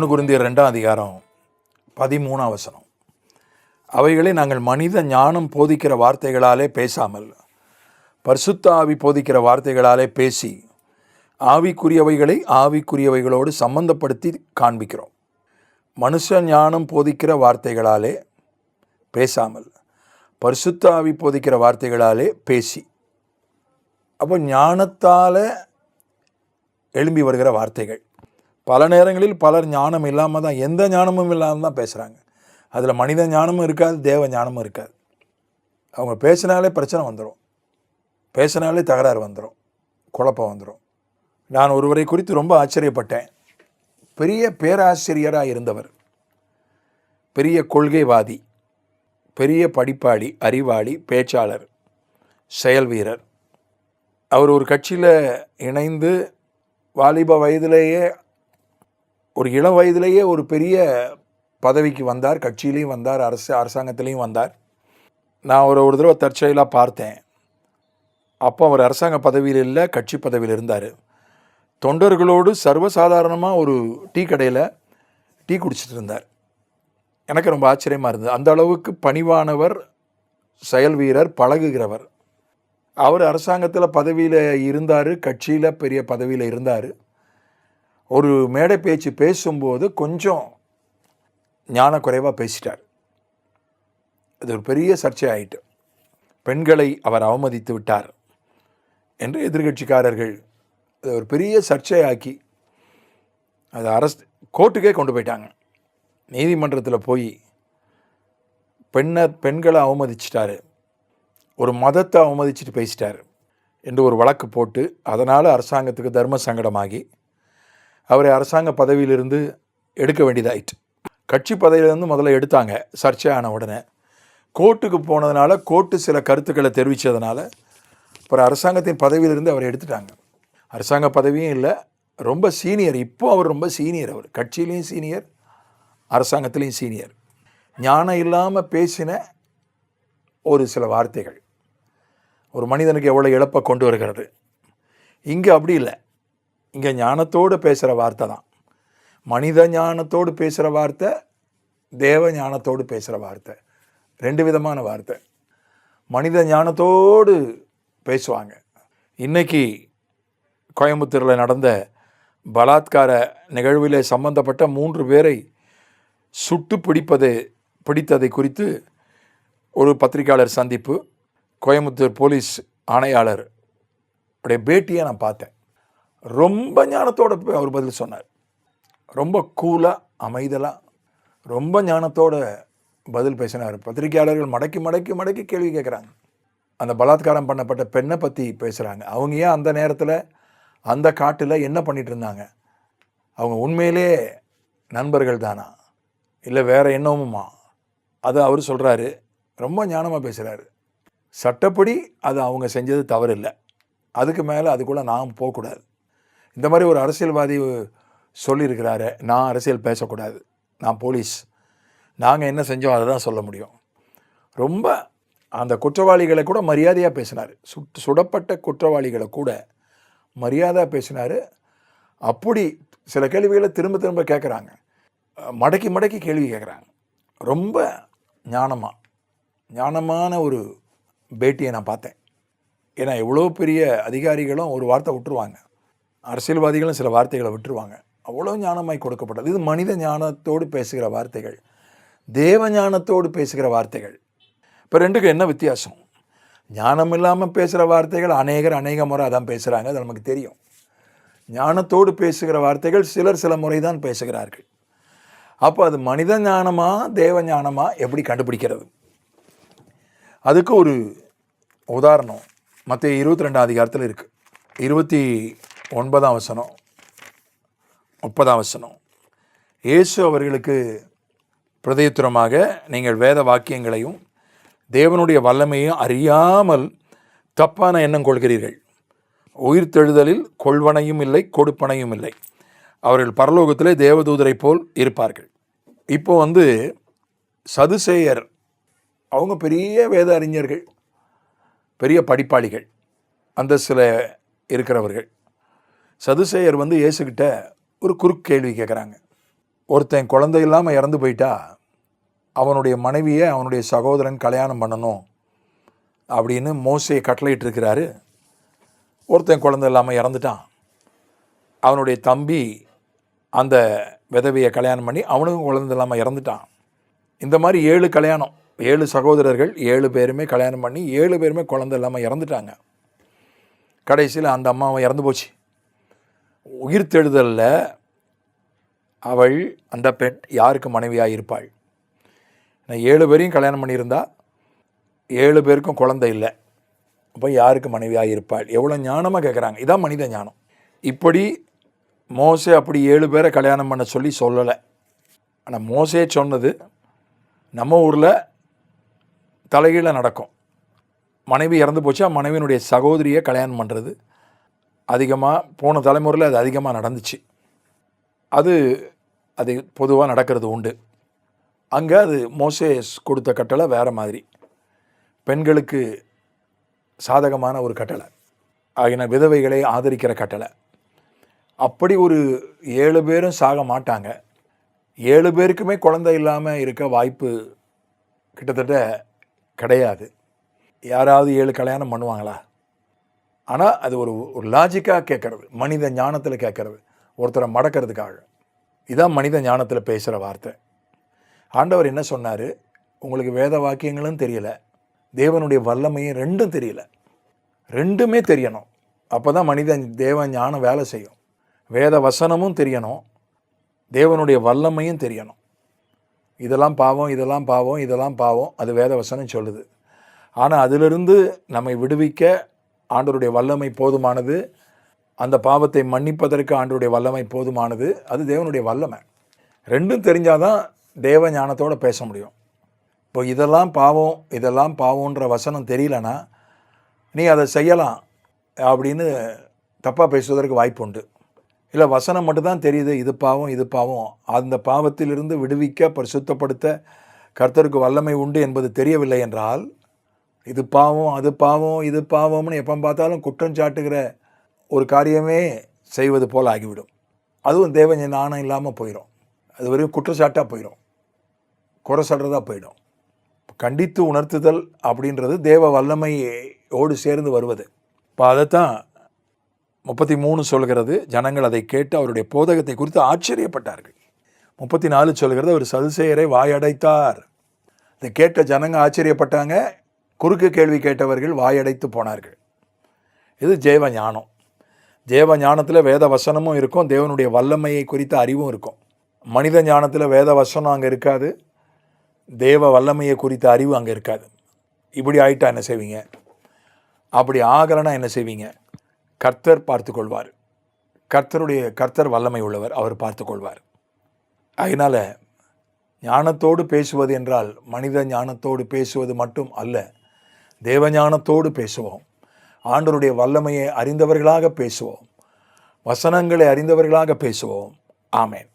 ஒன்று குருந்தியர் ரெண்டாம் அதிகாரம் பதிமூணாம் வசனம். அவைகளை நாங்கள் மனித ஞானம் போதிக்கிற வார்த்தைகளாலே பேசாமல் பரிசுத்த ஆவி போதிக்கிற வார்த்தைகளாலே பேசி ஆவிக்குரியவைகளை ஆவிக்குரியவைகளோடு சம்பந்தப்படுத்தி காண்பிக்கிறோம். மனுஷ ஞானம் போதிக்கிற வார்த்தைகளாலே பேசாமல் பரிசுத்த ஆவி போதிக்கிற வார்த்தைகளாலே பேசி அப்போ ஞானத்தால் எழும்பி வருகிற வார்த்தைகள். பல நேரங்களில் பலர் ஞானம் இல்லாமல் தான் எந்த ஞானமும் இல்லாமல் தான் பேசுகிறாங்க அதில் மனித ஞானமும் இருக்காது தேவ ஞானமும் இருக்காது. அவங்க பேசினாலே பிரச்சனை வந்துடும் பேசினாலே தகராறு வந்துடும் குழப்பம் வந்துடும் நான் ஒருவரை குறித்து ரொம்ப ஆச்சரியப்பட்டேன். பெரிய பேராசிரியராக இருந்தவர். பெரிய கொள்கைவாதி. பெரிய படிப்பாளி அறிவாளி பேச்சாளர் செயல் வீரர். அவர் ஒரு கட்சியில் இணைந்து வாலிப வயதிலேயே ஒரு இளம் வயதிலேயே ஒரு பெரிய பதவிக்கு வந்தார் கட்சியிலையும் வந்தார் அரசு அரசாங்கத்திலையும் வந்தார். நான் ஒரு ஒரு தடவை தற்செயலாக பார்த்தேன். அப்போ அவர் அரசாங்க பதவியில் இல்லை கட்சி பதவியில் இருந்தார். தொண்டர்களோடு சர்வசாதாரணமாக ஒரு டீ கடையில் டீ குடிச்சிட்டு இருந்தார். எனக்கு ரொம்ப ஆச்சரியமாக இருந்தது. அந்த அளவுக்கு பணிவானவர் செயல் வீரர் பழகுகிறவர். அவர் அரசாங்கத்தில் பதவியில் இருந்தார் கட்சியில் பெரிய பதவியில் இருந்தார். ஒரு மேடை பேச்சு பேசும்போது கொஞ்சம் ஞானக்குறைவாக பேசிட்டார். அது ஒரு பெரிய சர்ச்சை ஆயிட்டு பெண்களை அவர் அவமதித்து விட்டார் என்று எதிர்கட்சிக்காரர்கள் அதை ஒரு பெரிய சர்ச்சையாக்கி அதை அரசு கோர்ட்டுக்கே கொண்டு போயிட்டாங்க. நீதிமன்றத்தில் போய் பெண்ணை பெண்களை அவமதிச்சிட்டாரு. ஒரு மதத்தை அவமதிச்சிட்டு பேசிட்டார் என்று ஒரு வழக்கு போட்டு அதனால் அரசாங்கத்துக்கு தர்ம சங்கடமாகி அவரை அரசாங்க பதவியிலிருந்து எடுக்க வேண்டியதாயிட்டு கட்சி பதவியிலேருந்து முதல்ல எடுத்தாங்க சர்ச்சை ஆன உடனே. கோர்ட்டுக்கு போனதுனால கோர்ட்டு சில கருத்துக்களை தெரிவித்ததுனால அப்புறம் அரசாங்கத்தின் பதவியிலிருந்து அவரை எடுத்துட்டாங்க. அரசாங்க பதவியும் இல்லை ரொம்ப சீனியர் இப்போ அவர் ரொம்ப சீனியர் அவர். கட்சியிலையும் சீனியர் அரசாங்கத்திலையும் சீனியர். ஞானம் இல்லாமல் பேசின ஒரு சில வார்த்தைகள். ஒரு மனிதனுக்கு எவ்வளோ இழப்பை கொண்டு வருகிறது. இங்கே அப்படி இல்லை. இங்கே ஞானத்தோடு பேசுகிற வார்த்தை தான். மனித ஞானத்தோடு பேசுகிற வார்த்தை தேவ ஞானத்தோடு பேசுகிற வார்த்தை. ரெண்டு விதமான வார்த்தை. மனித ஞானத்தோடு பேசுவாங்க. இன்னைக்கு கோயம்புத்தூரில் நடந்த பலாத்கார நிகழ்விலே சம்பந்தப்பட்ட மூன்று பேரை சுட்டு பிடிப்பது பிடித்ததை குறித்து ஒரு பத்திரிக்கையாளர் சந்திப்பு. கோயம்புத்தூர் போலீஸ் ஆணையாளர் உடைய பேட்டியை நான் பார்த்தேன். ரொம்ப ஞானத்தோட போய் அவர் பதில் சொன்னார். ரொம்ப கூலாக அமைதலாக ரொம்ப ஞானத்தோட பதில் பேசினார். பத்திரிகையாளர்கள் மடக்கி மடக்கி மடக்கி கேள்வி கேட்குறாங்க. அந்த பலாத்காரம் பண்ணப்பட்ட பெண்ணை பற்றி பேசுகிறாங்க அவங்க ஏன் அந்த நேரத்தில் அந்த காட்டில் என்ன பண்ணிட்டு இருந்தாங்க? அவங்க உண்மையிலே நண்பர்கள் தானா? இல்லை வேற என்னவுமா அதை அவர் சொல்கிறாரு ரொம்ப ஞானமாக பேசுகிறாரு சட்டப்படி அது அவங்க செஞ்சது தவறு இல்லை அதுக்கு மேலே அதுக்குள்ளே நாம் போகக்கூடாது. இந்த மாதிரி ஒரு அரசியல்வாதி சொல்லியிருக்கிறாரு. நான் அரசியல் பேசக்கூடாது. நான் போலீஸ். நாங்கள் என்ன செஞ்சோம் அதை தான் சொல்ல முடியும். ரொம்ப அந்த குற்றவாளிகளை கூட மரியாதையாக பேசினார். சுட் சுடப்பட்ட குற்றவாளிகளை கூட மரியாதையாக பேசினார். அப்படி சில கேள்விகளை திரும்ப திரும்ப கேட்குறாங்க மடக்கி மடக்கி கேள்வி கேட்குறாங்க ரொம்ப ஞானமாக ஞானமான ஒரு பேட்டியை நான் பார்த்தேன். ஏன்னா எவ்வளோ பெரிய அதிகாரிகளும் ஒரு வார்த்தை விட்டுருவாங்க. அரசியல்வாதிகளும் சில வார்த்தைகளை விட்டுருவாங்க. அவ்வளோ ஞானமாய் கொடுக்கப்பட்டது. இது மனித ஞானத்தோடு பேசுகிற வார்த்தைகள். தேவ ஞானத்தோடு பேசுகிற வார்த்தைகள். இப்போ ரெண்டுக்கும் என்ன வித்தியாசம்? ஞானம் இல்லாமல் பேசுகிற வார்த்தைகள் அநேகர் அநேக முறை அதான் பேசுகிறாங்க. அது நமக்கு தெரியும். ஞானத்தோடு பேசுகிற வார்த்தைகள் சிலர் சில முறை தான் பேசுகிறார்கள். அப்போ அது மனித ஞானமா தேவ ஞானமா எப்படி கண்டுபிடிக்கிறது? அதுக்கு ஒரு உதாரணம். மற்ற இருபத்தி ரெண்டாம் அதிகாரத்தில் இருக்குது இருபத்தி ஒன்பதாம் வசனம். முப்பதாம் வசனம். இயேசு அவர்களுக்கு பிரதயுத்தரமாக நீங்கள் வேத வாக்கியங்களையும் தேவனுடைய வல்லமையும் அறியாமல் தப்பான எண்ணம் கொள்கிறீர்கள். உயிர்த்தெழுதலில் கொள்வனையும் இல்லை கொடுப்பனையும் இல்லை. அவர்கள் பரலோகத்திலே தேவதூதரை போல் இருப்பார்கள். இப்போ வந்து சதுசேயர் அவங்க பெரிய வேத அறிஞர்கள் பெரிய படிப்பாளிகள் அந்த சில இருக்கிறவர்கள். சதுசேயர் வந்து இயேசுக்கிட்ட ஒரு குறுக்கு கேள்வி கேட்குறாங்க ஒருத்தன் குழந்தை இல்லாமல் இறந்து போயிட்டா அவனுடைய மனைவியை அவனுடைய சகோதரன் கல்யாணம் பண்ணணும் அப்படின்னு மோசையை கட்டளையிட்டிருக்கிறாரு. ஒருத்தன் குழந்தை இல்லாமல் இறந்துட்டான். அவனுடைய தம்பி அந்த விதவையை கல்யாணம் பண்ணி அவனுக்கும் குழந்தை இல்லாமல் இறந்துட்டான். இந்த மாதிரி ஏழு கல்யாணம் ஏழு சகோதரர்கள் ஏழு பேருமே கல்யாணம் பண்ணி ஏழு பேருமே குழந்தை இல்லாமல் இறந்துட்டாங்க. கடைசியில் அந்த அம்மாவை இறந்து போச்சு. உயிர்த்தெழுதலில். அவள் அந்த பெண் யாருக்கு மனைவியாக இருப்பாள் நான் ஏழு பேரையும் கல்யாணம் பண்ணியிருந்தா ஏழு பேருக்கும் குழந்தை இல்லை. அப்போ யாருக்கு மனைவியாக இருப்பாள் எவ்வளோ ஞானமாக கேட்குறாங்க. இதான் மனித ஞானம். இப்படி மோசே அப்படி ஏழு பேரை கல்யாணம் பண்ண சொல்லி சொல்லலை. ஆனால் மோசே சொன்னது நம்ம ஊரில் தலைகீழ நடக்கும். மனைவி இறந்து போச்சா. மனைவியினுடைய சகோதரியை கல்யாணம் பண்ணுறது. அதிகமாக போன தலைமுறையில் அது அதிகமாக நடந்துச்சு. அது அது பொதுவாக நடக்கிறது உண்டு. அங்கே அது மோசேஸ் கொடுத்த கட்டளை வேறு மாதிரி. பெண்களுக்கு சாதகமான ஒரு கட்டளை. ஆகின விதவைகளை ஆதரிக்கிற கட்டளை. அப்படி ஒரு ஏழு பேரும் சாக மாட்டாங்க. ஏழு பேருக்குமே குழந்தை இல்லாமல் இருக்க வாய்ப்பு கிட்டத்தட்ட கிடையாது. யாராவது ஏழு கல்யாணம் பண்ணுவாங்களா? ஆனால் அது ஒரு ஒரு லாஜிக்காக கேட்குறது மனித ஞானத்தில் கேட்குறது ஒருத்தரை மடக்கிறதுக்காக. இதான் மனித ஞானத்தில் பேசுகிற வார்த்தை. ஆண்டவர் என்ன சொன்னார்? உங்களுக்கு வேத வாக்கியங்களும் தெரியல தேவனுடைய வல்லமையும் ரெண்டும் தெரியல. ரெண்டுமே தெரியணும். அப்போ தான் மனிதன் தேவ ஞானம் வேலை செய்யும். வேத வசனமும் தெரியணும். தேவனுடைய வல்லமையும் தெரியணும். இதெல்லாம் பாவம் இதெல்லாம் பாவம் இதெல்லாம் பாவம் அது வேத வசனம் சொல்லுது. ஆனால் அதிலிருந்து நம்மை விடுவிக்க ஆண்டவருடைய வல்லமை போதுமானது. அந்த பாவத்தை மன்னிப்பதற்கு ஆண்டவருடைய வல்லமை போதுமானது. அது தேவனுடைய வல்லமை. ரெண்டும் தெரிஞ்சாதான் தேவ ஞானத்தோட பேச முடியும். இப்போ இதெல்லாம் பாவம் இதெல்லாம் பாவம்ன்ற வசனம் தெரியலனா நீ அதை செய்யலாம் அப்படின்னு தப்பாக பேசுவதற்கு வாய்ப்பு உண்டு. இல்லை வசனம் மட்டும்தான் தெரியுது இது பாவம் இது பாவம். அந்த பாவத்திலிருந்து விடுவிக்க பரிசுத்தப்படுத்த கர்த்தருக்கு வல்லமை உண்டு என்பது தெரியவில்லை என்றால் இது பாவம் அது பாவம் இது பாவம்னு எப்போ பார்த்தாலும் குற்றம் சாட்டுகிற ஒரு காரியமே செய்வது போல் ஆகிவிடும். அதுவும் தேவஞ்ச நாணம் இல்லாமல் போயிடும் அது வெறும் குற்றச்சாட்டாக போயிடும் குறை சொல்கிறதா போயிடும். கண்டித்து உணர்த்துதல் அப்படின்றது தேவ வல்லமையோடு சேர்ந்து வருவது. இப்போ அதைத்தான் முப்பத்தி மூணு சொல்கிறது. ஜனங்கள் அதை கேட்டு அவருடைய போதகத்தை குறித்து ஆச்சரியப்பட்டார்கள். முப்பத்தி நாலு சொல்கிறது அவர் சதுசேயரை வாயடைத்தார். இதை கேட்ட ஜனங்க ஆச்சரியப்பட்டாங்க. குறுக்கு கேள்வி கேட்டவர்கள் வாயடைத்து போனார்கள். இது ஜெயவ ஞானம். தேவ ஞானத்தில் வேத வசனமும் இருக்கும் தேவனுடைய வல்லமையை குறித்த அறிவும் இருக்கும். மனித ஞானத்தில் வேத வசனம் அங்கே இருக்காது தேவ வல்லமையை குறித்த அறிவு அங்கே இருக்காது. இப்படி ஆயிட்டா என்ன செய்வீங்க? அப்படி ஆகலைன்னா என்ன செய்வீங்க? கர்த்தர் பார்த்து கொள்வார். கர்த்தருடைய கர்த்தர் வல்லமை உள்ளவர் அவர் பார்த்து கொள்வார். அதனால் ஞானத்தோடு பேசுவது என்றால் மனித ஞானத்தோடு பேசுவது மட்டும் அல்ல தேவஞானத்தோடு பேசுவோம். ஆண்டவருடைய வல்லமையை அறிந்தவர்களாக பேசுவோம். வசனங்களை அறிந்தவர்களாக பேசுவோம். ஆமேன்.